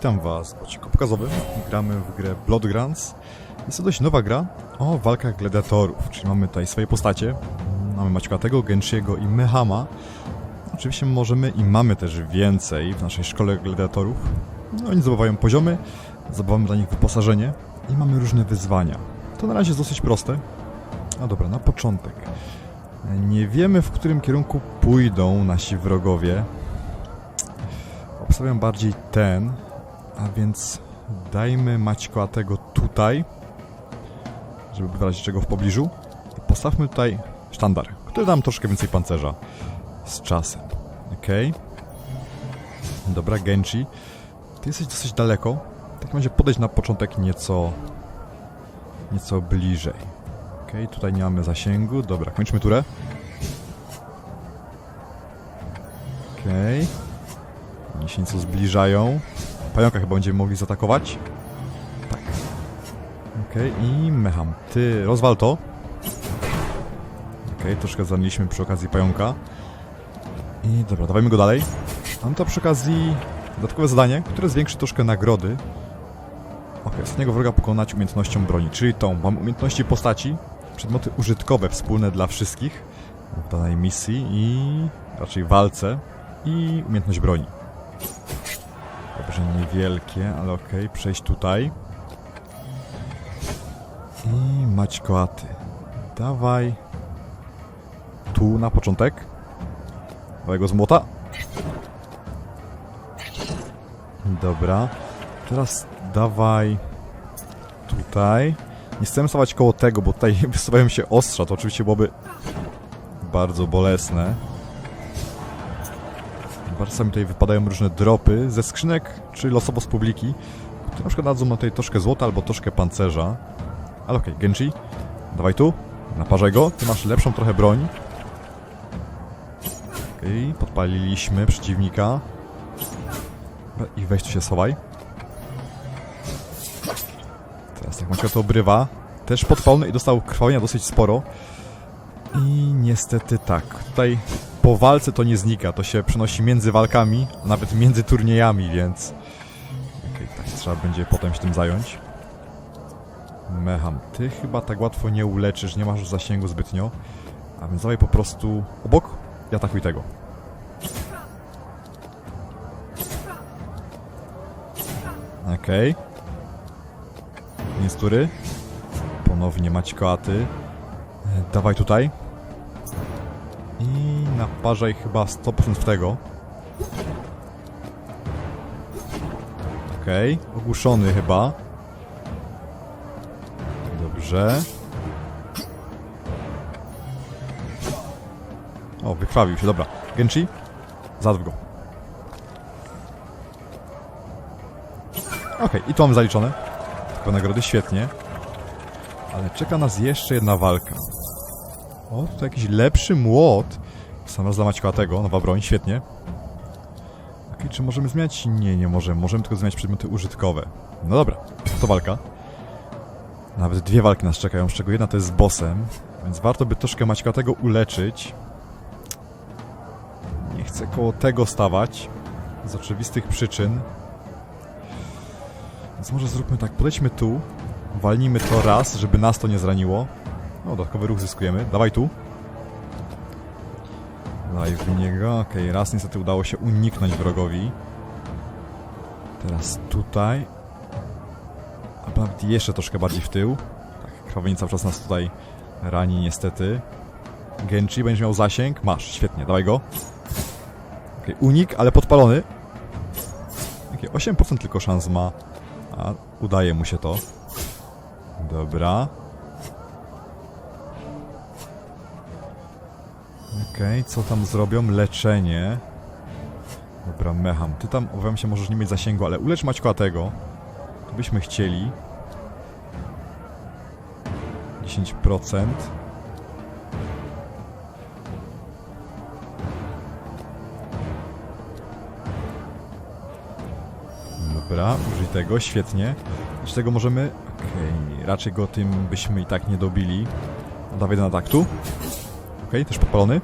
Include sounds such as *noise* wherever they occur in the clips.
Witam Was w odcinku pokazowym. Gramy w grę Bloodgrounds. Jest to dość nowa gra o walkach gladiatorów, czyli mamy tutaj swoje postacie. Mamy Maćkatego, Genshiego i Mehama. Oczywiście możemy i mamy też więcej w naszej szkole gladiatorów. No, oni zdobywają poziomy, zdobywamy dla nich wyposażenie i mamy różne wyzwania. To na razie jest dosyć proste. No dobra, na początek. Nie wiemy, w którym kierunku pójdą nasi wrogowie. Obstawiam bardziej ten, a więc dajmy Maćkoatego tutaj, żeby w razie czego w pobliżu. I postawmy tutaj sztandar, który da nam troszkę więcej pancerza z czasem. Okej. Dobra, Genji. Ty jesteś dosyć daleko. W takim razie podejść na początek nieco... nieco bliżej. Okej, tutaj nie mamy zasięgu. Dobra, kończmy turę. Okej. Oni się nieco zbliżają. Pająka chyba będziemy mogli zaatakować. Tak. Okej, i mecham. Ty, rozwal to. Okej, troszkę zaniliśmy przy okazji pająka. I dobra, dawajmy go dalej. Mam to przy okazji dodatkowe zadanie, które zwiększy troszkę nagrody. Okej, ostatniego wroga pokonać umiejętnością broni, czyli tą. Mam umiejętności postaci, przedmioty użytkowe wspólne dla wszystkich w danej misji i raczej walce i umiejętność broni. Dobrze, niewielkie, ale okej, przejść tutaj. I Maćkoaty. Dawaj. Tu na początek. Dawaj go z młota. Dobra. Teraz dawaj tutaj. Nie chcemy stawać koło tego, bo tutaj *laughs* wysuwają się ostrza. To oczywiście byłoby bardzo bolesne. Bardzo mi tutaj wypadają różne dropy ze skrzynek, czy losowo z publiki, na przykład dadzą nam tutaj troszkę złota albo troszkę pancerza. Ale okej, Genji, dawaj tu, naparzaj go, ty masz lepszą trochę broń. Okej, podpaliliśmy przeciwnika. I weź tu się schowaj. Teraz jak Maćka to obrywa, też podpalony i dostał krwawienia dosyć sporo. I niestety tak, tutaj po walce to nie znika, to się przenosi między walkami, a nawet między turniejami, więc... Okej, tak trzeba będzie potem się tym zająć. Mecham, ty chyba tak łatwo nie uleczysz, nie masz już zasięgu zbytnio. A więc dawaj po prostu obok i atakuj tego. Okej. Koniec tury. Ponownie Maćkoaty. E, Dawaj tutaj. I naparzaj chyba 100% w tego. Okej, ogłuszony chyba. Dobrze. O, wykrwawił się, dobra. Genchi, zadw go. Okej, i to mamy zaliczone. Tylko nagrody, świetnie. Ale czeka nas jeszcze jedna walka. O, tutaj jakiś lepszy młot. Sam dla Maćkołatego, nowa broń, świetnie. Okej, czy możemy zmieniać? Nie, nie możemy. Możemy tylko zmieniać przedmioty użytkowe. No dobra, to walka. Nawet dwie walki nas czekają, z czego jedna to jest z bossem. Więc warto by troszkę Maćkołatego uleczyć. Nie chcę koło tego stawać. Z oczywistych przyczyn. Więc może zróbmy tak, podejdźmy tu. Walnijmy to raz, żeby nas to nie zraniło. No, dodatkowy ruch zyskujemy. Dawaj tu. Dawaj w niego. Okej, raz niestety udało się uniknąć wrogowi. Teraz tutaj. Albo nawet jeszcze troszkę bardziej w tył. Tak, krwawienie cały czas nas tutaj rani niestety. Genchi, będziesz miał zasięg? Masz, świetnie, dawaj go. Okej, unik, ale podpalony. Okej, 8% tylko szans ma. A udaje mu się to. Dobra. Okej, co tam zrobią? Leczenie. Dobra, mecham. Ty tam, obawiam się, możesz nie mieć zasięgu, ale ulecz Maćkołatego. To byśmy chcieli. 10%. Dobra, użyj tego, świetnie. Z tego możemy... Okej, raczej go tym byśmy i tak nie dobili. Dawaj do ataktu. Okej, też podpalony.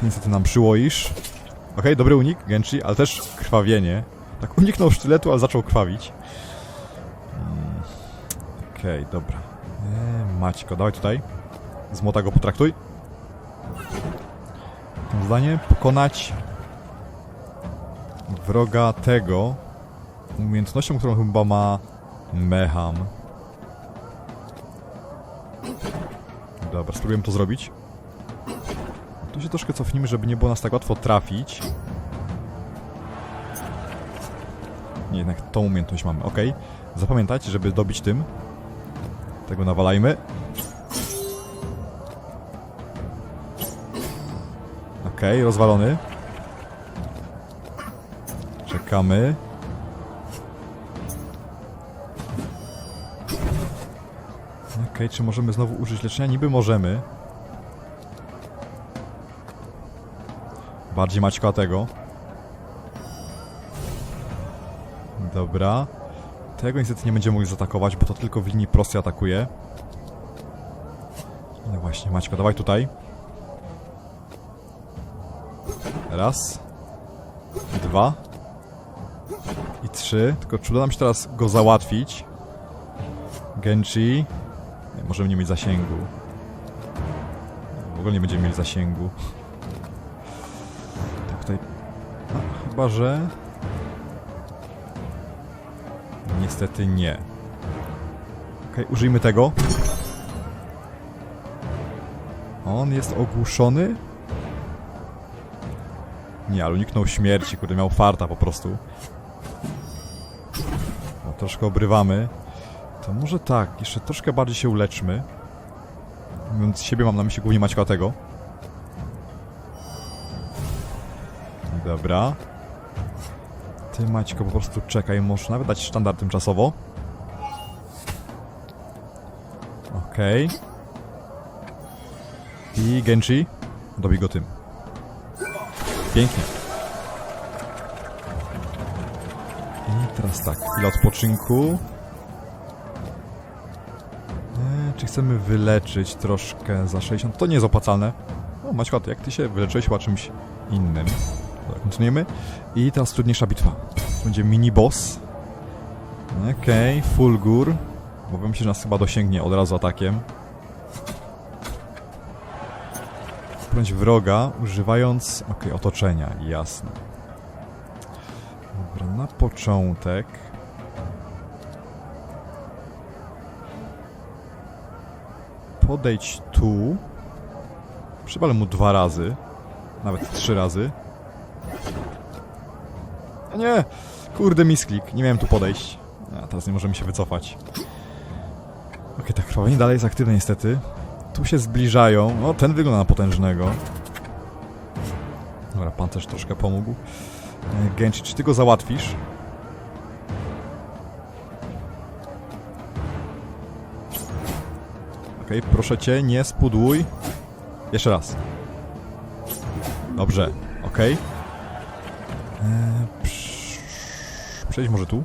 Ty niestety nam przyłoisz. Okej, dobry unik, Genchi, ale też krwawienie. Tak uniknął sztyletu, ale zaczął krwawić. Mm, Okej, dobra. Eee, Maćko, dawaj tutaj. Z młota go potraktuj. To Zadanie pokonać wroga tego umiejętnością, którą chyba ma Mecham. Dobra, spróbujemy to zrobić. Tu się troszkę cofnijmy, żeby nie było nas tak łatwo trafić. Nie, jednak tą umiejętność mamy, ok. Zapamiętać, żeby dobić tym. Tego nawalajmy. Ok, rozwalony. Czekamy. Okej, czy możemy znowu użyć leczenia? Niby możemy. Bardziej Maćka tego. Dobra. Tego niestety nie będziemy mogli zaatakować, bo to tylko w linii prostej atakuje. No właśnie, Maćka, dawaj tutaj. Raz. Dwa. I trzy. Tylko czy uda nam się teraz go załatwić? Genji. Nie, możemy nie mieć zasięgu. W ogóle nie będziemy mieli zasięgu. Chyba, że... Niestety nie. Okej, użyjmy tego. On jest ogłuszony? Nie, ale uniknął śmierci, kurde, miał farta po prostu. No, troszkę obrywamy. To może tak, jeszcze troszkę bardziej się uleczmy. Mówiąc siebie mam na myśli głównie Maćka tego. Dobra. Ty Maćko po prostu czekaj, możesz nawet dać sztandar tymczasowo. Okej. I Genji. Dobij go tym. Pięknie. I teraz tak, chwila odpoczynku. Eee, czy chcemy wyleczyć troszkę za 60? To nie jest opłacalne. O, Maćko, jak ty się wyleczyłeś chyba czymś innym. Kontynuujemy. I teraz trudniejsza bitwa. Będzie mini boss. Okej, okay, Fulgur. Mówię się, że nas chyba dosięgnie od razu atakiem. Brać wroga, używając... Okej, otoczenia, jasne. Dobra, na początek... Podejdź tu. Przywalę mu dwa razy. Nawet trzy razy. Nie! Kurde, misklik. Nie miałem tu podejść. A teraz nie możemy się wycofać. Okej, tak, krwawienie dalej jest aktywne niestety. Tu się zbliżają. No, ten wygląda na potężnego. Dobra, pan też troszkę pomógł. E, Genji, czy ty go załatwisz? Okej, proszę cię, nie spudłuj. Jeszcze raz. Dobrze, okej. Eee, Przejdź może tu.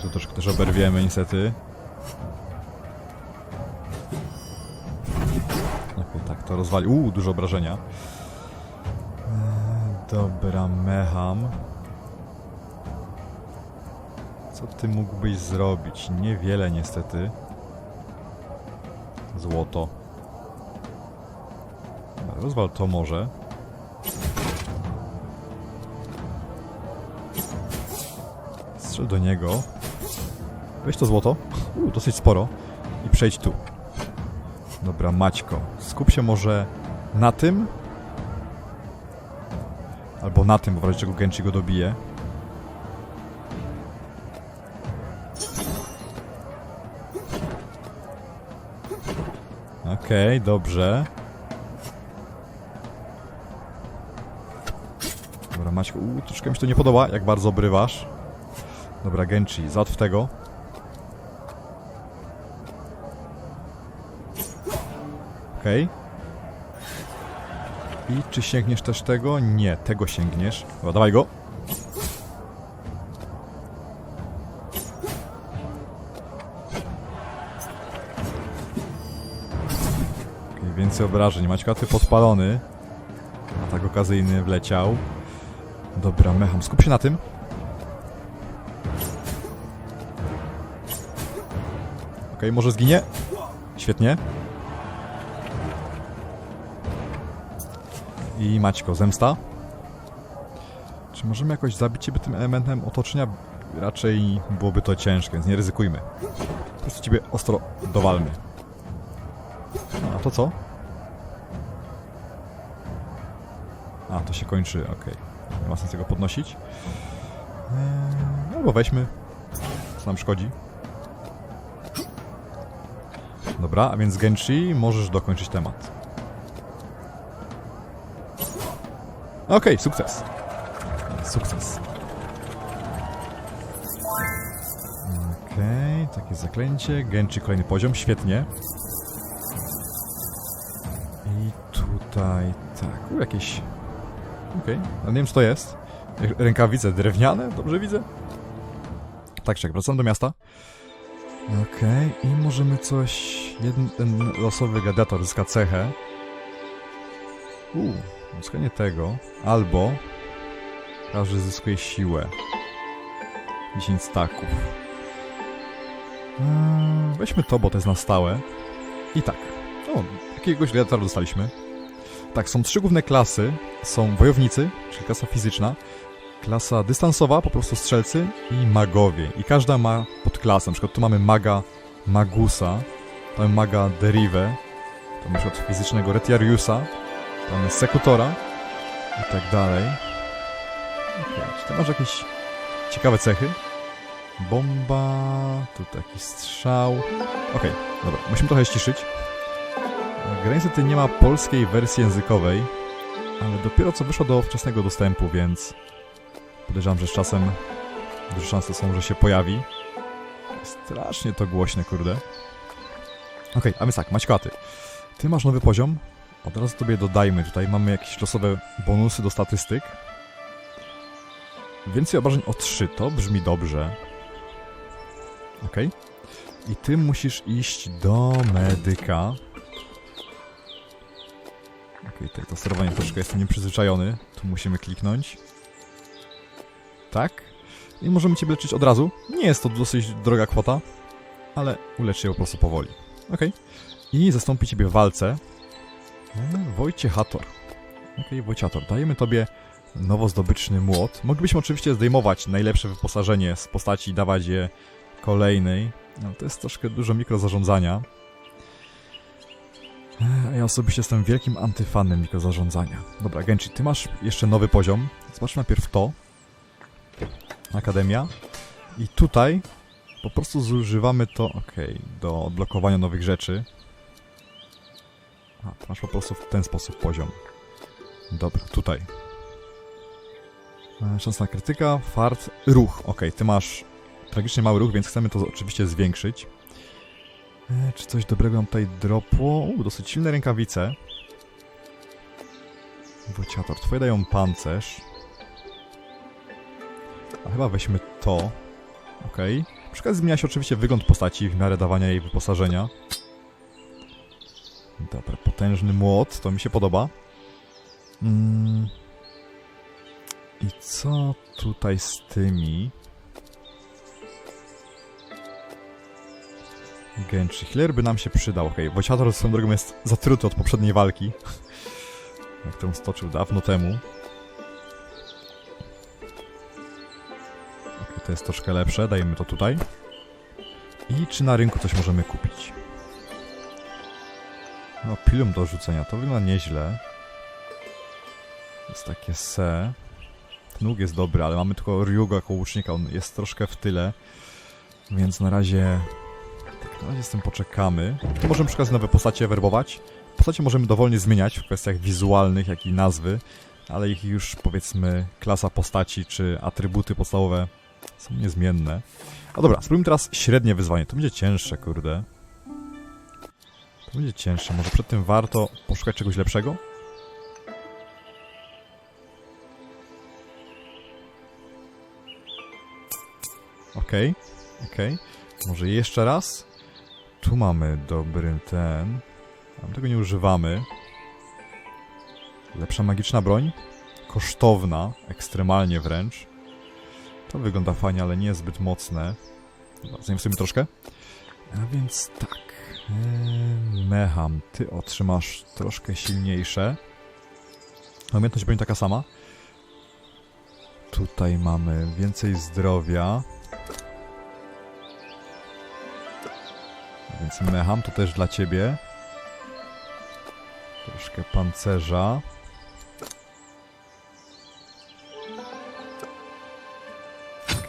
Tu troszkę też oberwiemy niestety. Okej, tak, to rozwali. Uuu, dużo obrażenia. Eee, dobra, mecham. Co ty mógłbyś zrobić? Niewiele niestety. Złoto. Rozwal to może. Do niego. Weź to złoto. U, dosyć sporo. I przejdź tu. Dobra, Maćko. Skup się może na tym. Albo na tym, bo w razie czego Genji go dobije. Okej, dobrze. Dobra, Maćku, troszkę mi się to nie podoba, jak bardzo obrywasz. Dobra, Genji, załatw tego. Okej. I czy sięgniesz też tego? Nie, tego sięgniesz. Dobra, dawaj go. Okej, więcej obrażeń. Maćka, ty podpalony. atak okazyjny wleciał. Dobra, Mecham, skup się na tym. Okej, może zginie? Świetnie. I Maćko, zemsta. Czy możemy jakoś zabić ciebie tym elementem otoczenia? Raczej byłoby to ciężkie, więc nie ryzykujmy. Po prostu ciebie ostro dowalmy. A to co? A, to się kończy, okej. Nie ma sensu tego podnosić. Eee, albo weźmy. Co nam szkodzi? Dobra, a więc Genshi, możesz dokończyć temat. Okej, sukces. Sukces. Okej, takie zaklęcie. Genshi kolejny poziom, świetnie. I tutaj tak, u, jakieś... Okej, ale nie wiem co to jest. Rękawice drewniane, dobrze widzę? Tak, czek, wracam do miasta. Okej, i możemy coś... Jeden ten losowy gladiator zyska cechę. Uuu, uzyskanie tego. Albo... Każdy zyskuje siłę. 10 staków. Eee, weźmy to, bo to jest na stałe. I tak. O, jakiegoś gladiatora dostaliśmy. Tak, są trzy główne klasy. Są wojownicy, czyli klasa fizyczna, klasa dystansowa, po prostu strzelcy i magowie. I każda ma podklasę. Na przykład tu mamy maga Magusa, tu mamy maga Derive, tu mamy na przykład fizycznego Retiariusa, tu mamy Sekutora i tak dalej. Okej, czy ty masz jakieś ciekawe cechy? Bomba, tu taki strzał. Okej, dobra, musimy trochę ściszyć. Gra niestety nie ma polskiej wersji językowej, ale dopiero co wyszła do wczesnego dostępu, więc podejrzewam, że z czasem duże szanse są, że się pojawi. Strasznie to głośne, kurde. Okej, a więc tak, Maćkaty. Ty masz nowy poziom. Od razu tobie dodajmy. Tutaj mamy jakieś losowe bonusy do statystyk. Więcej obrażeń o 3, to brzmi dobrze. Okej. I ty musisz iść do medyka. Okej, okay, to sterowanie troszkę jestem nieprzyzwyczajony. Tu musimy kliknąć. Tak. I możemy cię leczyć od razu. Nie jest to dosyć droga kwota, ale ulecz je po prostu powoli. Okej. I zastąpi ciebie w walce e, Wojciechator. Okej, Wojciator. Dajemy tobie nowo zdobyczny młot. Moglibyśmy oczywiście zdejmować najlepsze wyposażenie z postaci i dawać je kolejnej. No, to jest troszkę dużo mikrozarządzania. E, Ja osobiście jestem wielkim antyfanem mikrozarządzania. Dobra, Genchi, ty masz jeszcze nowy poziom. Zobaczmy najpierw to. Akademia. I tutaj po prostu zużywamy to, okej, do odblokowania nowych rzeczy. A, masz po prostu w ten sposób poziom. Dobra, tutaj. E, Szansa na krytyka, fart, ruch. Okej, ty masz tragicznie mały ruch, więc chcemy to oczywiście zwiększyć. E, czy coś dobrego nam tutaj dropło? U, dosyć silne rękawice. Wociator, twoje dają pancerz. A chyba weźmy to. Okej. Przy okazji zmienia się oczywiście wygląd postaci w miarę dawania jej wyposażenia. Dobra, potężny młot, to mi się podoba. Mm. I co tutaj z tymi? Genshi Healer by nam się przydał, okej. Okay. Wojciator swoją drogą jest zatruty od poprzedniej walki. *laughs* Tę stoczył dawno temu. To jest troszkę lepsze, dajemy to tutaj. I czy na rynku coś możemy kupić? No, pilum do rzucenia, to wygląda nieźle. Jest takie se. Ten łuk jest dobry, ale mamy tylko Ryugo jako łucznika, on jest troszkę w tyle. Więc na razie na razie z tym poczekamy. Tu możemy przy okazji nowe postacie werbować. Postacie możemy dowolnie zmieniać w kwestiach wizualnych, jak i nazwy, ale ich już powiedzmy klasa postaci czy atrybuty podstawowe są niezmienne. A dobra, spróbujmy teraz średnie wyzwanie. To będzie cięższe, kurde. To będzie cięższe. Może przed tym warto poszukać czegoś lepszego? Okej, okay, okej. Okay. Może jeszcze raz? Tu mamy dobry ten. My tego nie używamy. Lepsza magiczna broń. Kosztowna, ekstremalnie wręcz. To wygląda fajnie, ale nie zbyt mocne. Zainwestujmy troszkę. A więc tak. Eee, Mecham, ty otrzymasz troszkę silniejsze. Umiejętność będzie taka sama. Tutaj mamy więcej zdrowia. Więc mecham to też dla ciebie. Troszkę pancerza.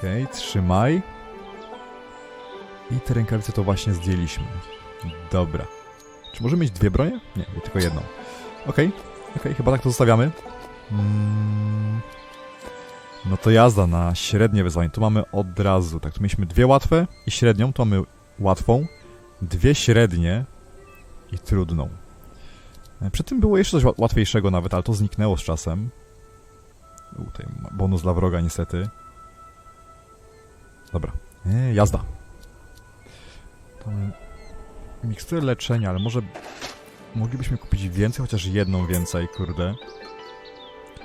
Okej, trzymaj. I te rękawice to właśnie zdjęliśmy. Dobra. Czy możemy mieć dwie bronie? Nie, tylko jedną. Okej, okej, chyba tak to zostawiamy. Mm. No to jazda na średnie wyzwanie. Tu mamy od razu, tak, tu mieliśmy dwie łatwe i średnią, tu mamy łatwą, dwie średnie i trudną. E, Przed tym było jeszcze coś ła- łatwiejszego nawet, ale to zniknęło z czasem. U, tutaj bonus dla wroga niestety. Dobra, e, jazda. To mamy miksturę leczenia, ale może moglibyśmy kupić więcej, chociaż jedną więcej, kurde.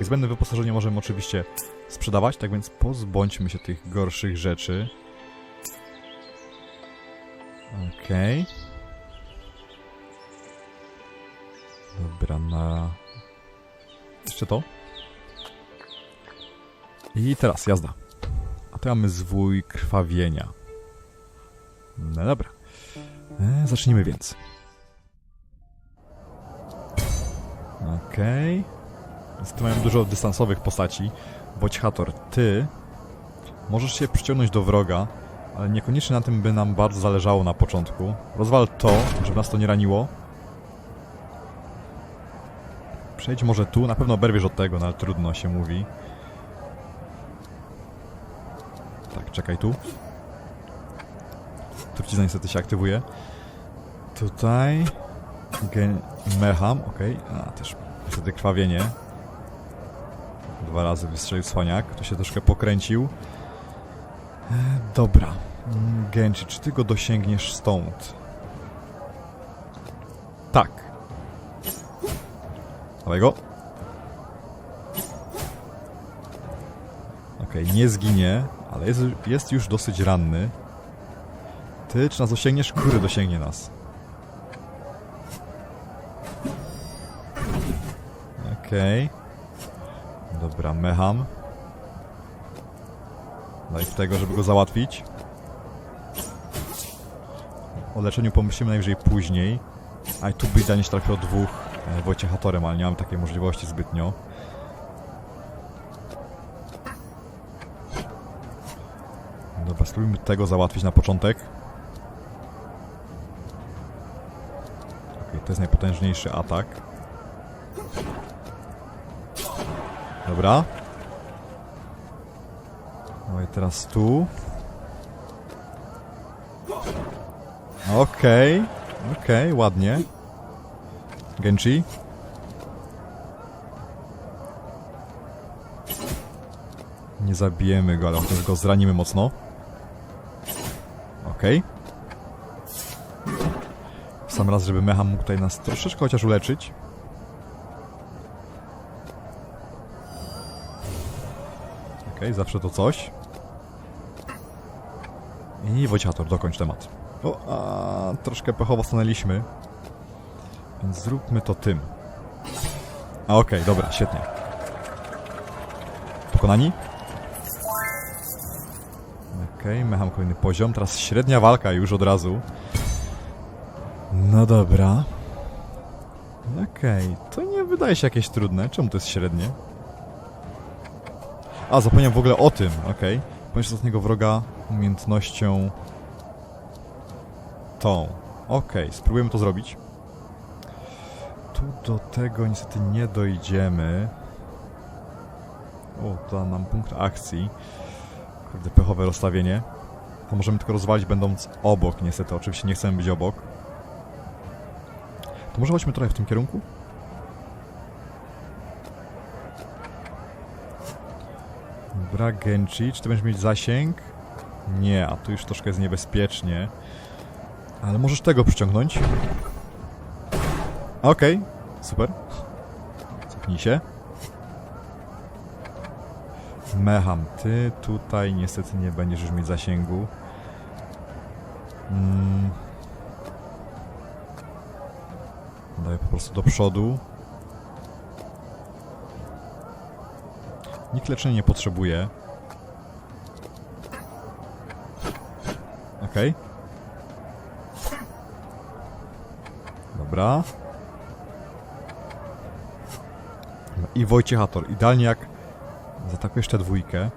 Zbędne wyposażenie możemy oczywiście sprzedawać, tak więc pozbądźmy się tych gorszych rzeczy. Okej. Dobra, na... Jeszcze to. I teraz jazda. Mamy zwój krwawienia. No dobra. E, zacznijmy więc. Okej. Więc tu mamy dużo dystansowych postaci. Boćhator, ty możesz się przyciągnąć do wroga, ale niekoniecznie na tym by nam bardzo zależało na początku. Rozwal to, żeby nas to nie raniło. Przejdź może tu, na pewno oberwiesz od tego, no ale trudno się mówi. Tak, czekaj tu. Trucizna niestety się aktywuje. Tutaj... Gen... Mecham, okej. A, też niestety krwawienie. Dwa razy wystrzelił cwaniak. To się troszkę pokręcił. E, dobra. Mm, Genji, czy ty go dosięgniesz stąd? Tak. Dawaj go. Okej, nie zginie, ale jest, jest już dosyć ranny. Ty, czy nas dosięgniesz? Kury dosięgnie nas. Okej. Dobra, mecham. Daj tego, żeby go załatwić. O leczeniu pomyślimy najwyżej później. A i tu by idealnie się dwóch e, Wojciechatorem, ale nie mam takiej możliwości zbytnio. Dobra, spróbujmy tego załatwić na początek. Okej, to jest najpotężniejszy atak. Dobra. No i teraz tu. Okej, okej, ładnie. Genji. Nie zabijemy go, ale chociaż go zranimy mocno. Okej. W sam raz, żeby Mecha mógł tutaj nas troszeczkę chociaż uleczyć. Okej, zawsze to coś. I Wojciator, dokończ temat. O, a, troszkę pechowo stanęliśmy. Więc zróbmy to tym. A okej, dobra, świetnie. Pokonani? Okej, mecham kolejny poziom. Teraz średnia walka już od razu. No dobra. Okej, to nie wydaje się jakieś trudne. Czemu to jest średnie? A, zapomniałem w ogóle o tym, okej. Poniżej ostatniego wroga umiejętnością tą. Okej, spróbujemy to zrobić. Tu do tego niestety nie dojdziemy. O, da nam punkt akcji. Kurde, pechowe rozstawienie. To możemy tylko rozwalić będąc obok, niestety. Oczywiście nie chcemy być obok. To może chodźmy trochę w tym kierunku? Dobra, Genji, czy ty będziesz mieć zasięg? Nie, a tu już troszkę jest niebezpiecznie. Ale możesz tego przyciągnąć. Okej, super. Cofnij się. Mecham, ty tutaj niestety nie będziesz już mieć zasięgu. Mm. Po prostu do przodu. Nikt leczenia nie potrzebuje. Okej. Dobra. No I Wojciechator. Idealnie jak zaatakuje jeszcze dwójkę.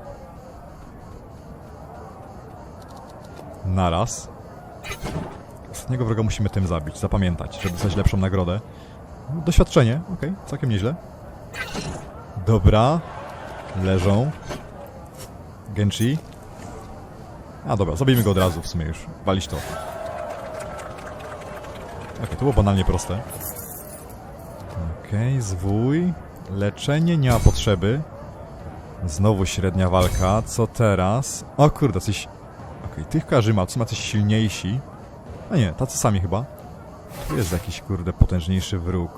Naraz. Ostatniego wroga musimy tym zabić, zapamiętać, żeby dostać lepszą nagrodę. Doświadczenie, okej, całkiem nieźle. Dobra. Leżą. Genchi. A dobra, zabijmy go od razu w sumie już. Walić to. Okej, to było banalnie proste. Okej, zwój. Leczenie nie ma potrzeby. Znowu średnia walka. Co teraz? O kurde, coś... Okej, tych kojarzymy, a co ma coś silniejsi. A nie, tacy sami chyba. Tu jest jakiś kurde potężniejszy wróg.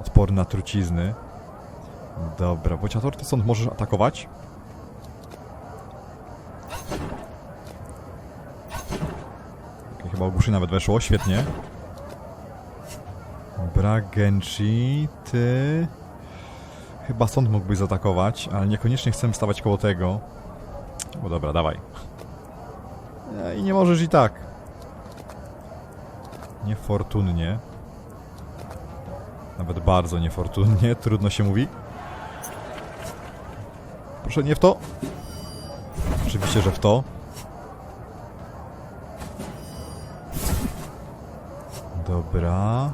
Odporny na trucizny. Dobra, Bociator, ty stąd możesz atakować? Okej, chyba ogłuszy nawet weszło, świetnie. Dobra, Genchi, ty... Chyba stąd mógłbyś zaatakować, ale niekoniecznie chcemy stawać koło tego. Bo dobra, dawaj. E, I nie możesz i tak. Niefortunnie. Nawet bardzo niefortunnie, *laughs* trudno się mówi. Proszę nie w to. Oczywiście, że w to. Dobra.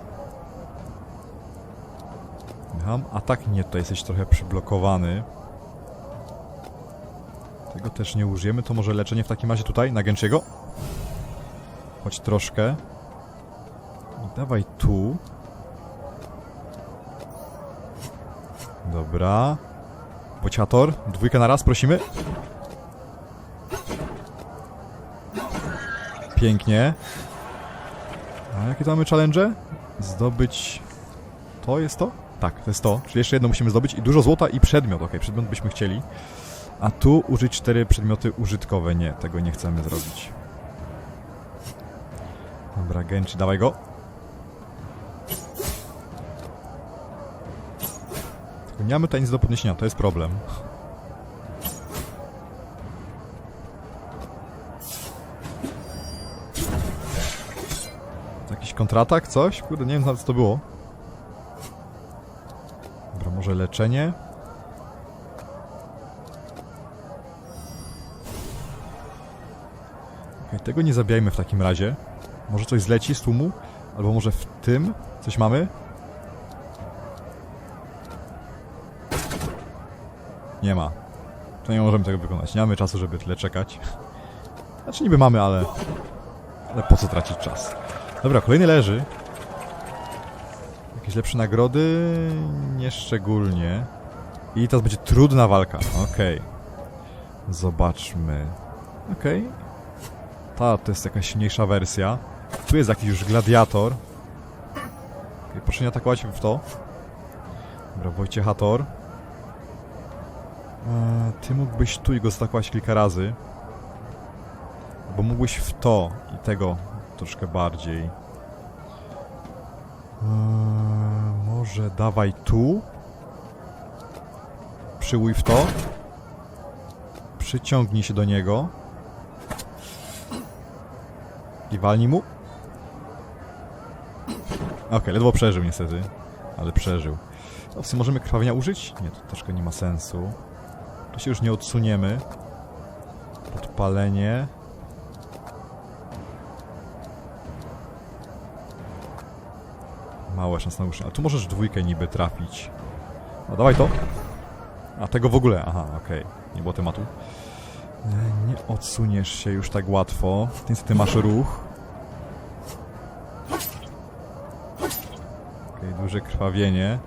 Mam atak nie, tutaj jesteś trochę przyblokowany. Tego też nie użyjemy, to może leczenie w takim razie tutaj, na Gęczyego. Choć troszkę. I dawaj tu. Dobra. Bociator, dwójkę na raz, prosimy. Pięknie. A jakie to mamy challenge? Zdobyć... To jest to? Tak, to jest to. Czyli jeszcze jedno musimy zdobyć i dużo złota i przedmiot. Ok, przedmiot byśmy chcieli. A tu użyć cztery przedmioty użytkowe. Nie, tego nie chcemy zrobić. Dobra, Genchi, dawaj go. Tylko nie mamy tutaj nic do podniesienia, to jest problem. Jakiś kontratak, coś? Kurde, nie wiem nawet co to było. Może leczenie? Okej, tego nie zabijajmy w takim razie. Może coś zleci z tłumu? Albo może w tym coś mamy? Nie ma. To nie możemy tego wykonać. Nie mamy czasu, żeby tyle czekać. Znaczy niby mamy, ale... Ale po co tracić czas? Dobra, kolejny leży. Jakieś lepsze nagrody? Nieszczególnie. I teraz będzie trudna walka. Okej. Zobaczmy. Okej. Ta to jest jakaś silniejsza wersja. Tu jest jakiś już gladiator. Okay, proszę nie atakować w to. Dobra, Wojciechator. Eee, ty mógłbyś tu i go zaatakować kilka razy. Bo mógłbyś w to i tego troszkę bardziej. Eee, może dawaj tu. Przyłuj w to. Przyciągnij się do niego. I walnij mu. Okej, ledwo przeżył niestety. Ale przeżył. O, w sumie możemy krwawienia użyć? Nie, to troszkę nie ma sensu. Tu się już nie odsuniemy. Podpalenie. Małe szanse na uszy. A tu możesz dwójkę niby trafić. No dawaj to. A tego w ogóle. Aha, okej. Nie było tematu. E, Nie odsuniesz się już tak łatwo. Ty niestety masz ruch. Okej, duże krwawienie.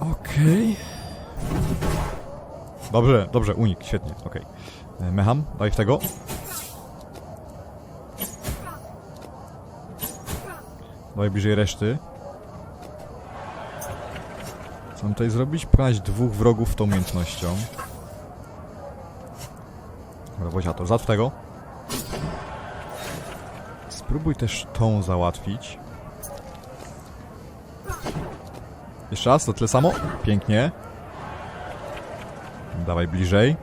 Okej. Dobrze, dobrze, unik, świetnie, okej. E, Mecham, daj w tego. Daj bliżej reszty. Co mam tutaj zrobić? Pokonać dwóch wrogów tą umiejętnością. Dobra, Woziator, załatw tego. Spróbuj też tą załatwić. Jeszcze raz, to tyle samo? Pięknie. Dawaj bliżej.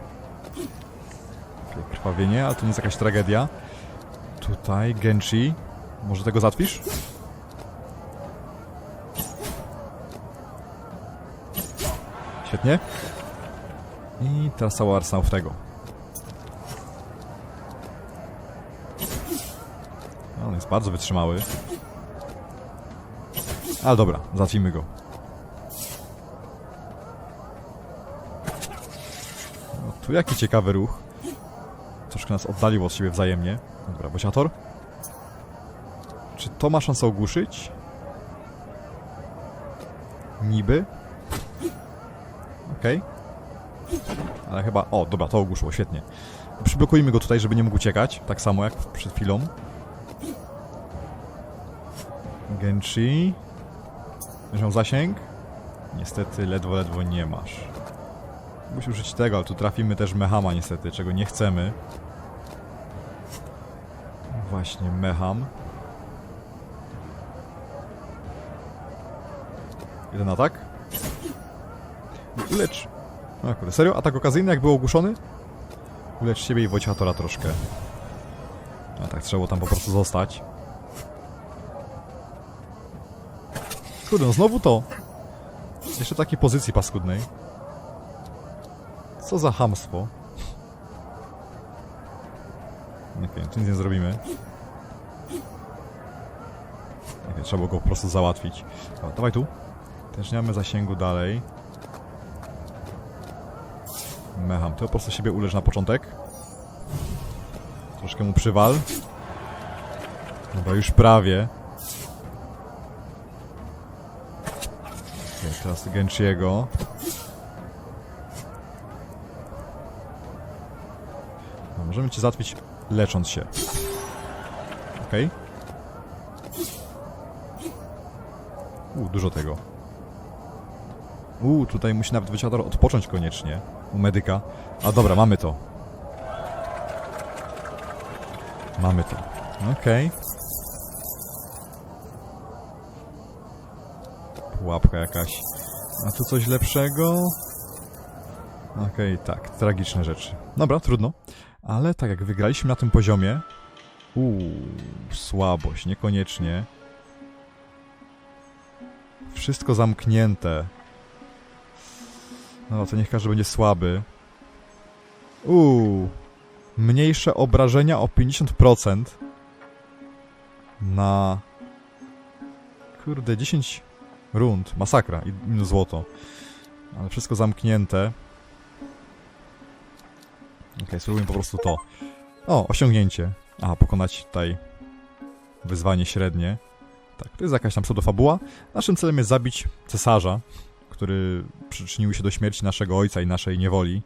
Krwawienie, ale to nie jest jakaś tragedia. Tutaj, Genshi. Może tego zatwisz? Świetnie. I teraz cały arsenał tego. No, On jest bardzo wytrzymały. Ale dobra, zacznijmy go. No, tu jaki ciekawy ruch. Troszkę nas oddalił od siebie wzajemnie. Dobra, Bosiator. Czy to ma szansę ogłuszyć? Niby. Ale chyba... O, dobra, to ogłuszyło, świetnie. Przyblokujmy go tutaj, żeby nie mógł uciekać. Tak samo jak przed chwilą. Będziesz miał zasięg? Niestety ledwo, ledwo nie masz. Musi użyć tego, ale tu trafimy też Mehama niestety, czego nie chcemy. Właśnie, Meham. Jeden atak. Ulecz. No kurde, serio? Atak okazyjny jak był ogłuszony? Ulecz siebie i Wojciatora troszkę. A tak, trzeba było tam po prostu zostać. Kurde, no znowu to. Jeszcze takiej pozycji paskudnej. Co za hamstwo. Okej, tu nic nie zrobimy. Okej, trzeba było go po prostu załatwić. Dobra, dawaj tu. Też nie mamy zasięgu dalej. Mecham. Ty po prostu siebie ulecz na początek. Troszkę mu przywal. Dobra, już prawie. Okay, teraz Genshiego. No, możemy cię zatwić lecząc się. Okej. U, dużo tego. U, tutaj musi nawet wyciador odpocząć koniecznie. U medyka. A dobra, mamy to. Mamy to. Okej. Pułapka jakaś. A tu coś lepszego? Okej, tak, tragiczne rzeczy. Dobra, trudno. Ale tak jak wygraliśmy na tym poziomie... Uuu, słabość, niekoniecznie. Wszystko zamknięte. No to niech każdy będzie słaby. Uuu, mniejsze obrażenia o 50% na... Kurde, 10 rund. Masakra i minus złoto. Ale wszystko zamknięte. Okej, spróbujmy po prostu to. O, osiągnięcie. Aha, pokonać tutaj wyzwanie średnie. Tak, to jest jakaś tam pseudofabuła. Naszym celem jest zabić cesarza, który przyczynił się do śmierci naszego ojca i naszej niewoli.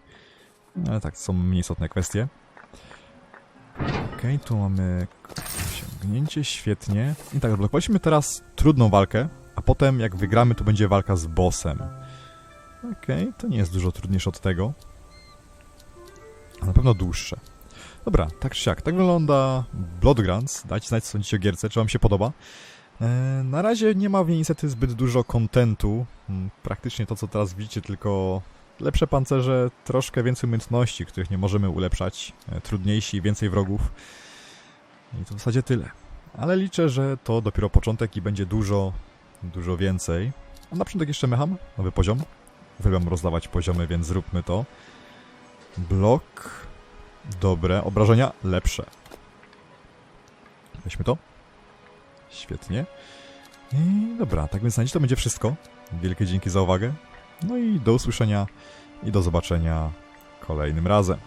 Ale tak, są mniej istotne kwestie. Okej, tu mamy osiągnięcie, świetnie. I tak, odblokowaliśmy teraz trudną walkę, a potem jak wygramy, to będzie walka z bossem. Okej, to nie jest dużo trudniejsze od tego. A na pewno dłuższe. Dobra, tak czy siak, tak wygląda Bloodgrants. Dajcie znać, co sądzicie o gierce, czy wam się podoba. E, na razie nie ma w niej niestety zbyt dużo kontentu. Mm, Praktycznie to, co teraz widzicie, tylko lepsze pancerze, troszkę więcej umiejętności, których nie możemy ulepszać, e, trudniejsi, więcej wrogów. I to w zasadzie tyle. Ale liczę, że to dopiero początek i będzie dużo, dużo więcej. A na początek jeszcze mecham, nowy poziom. Uwielbiam rozdawać poziomy, więc zróbmy to. Blok. Dobre. Obrażenia lepsze. Weźmy to. Świetnie. I dobra, tak więc na dziś to będzie wszystko. Wielkie dzięki za uwagę. No i do usłyszenia i do zobaczenia kolejnym razem.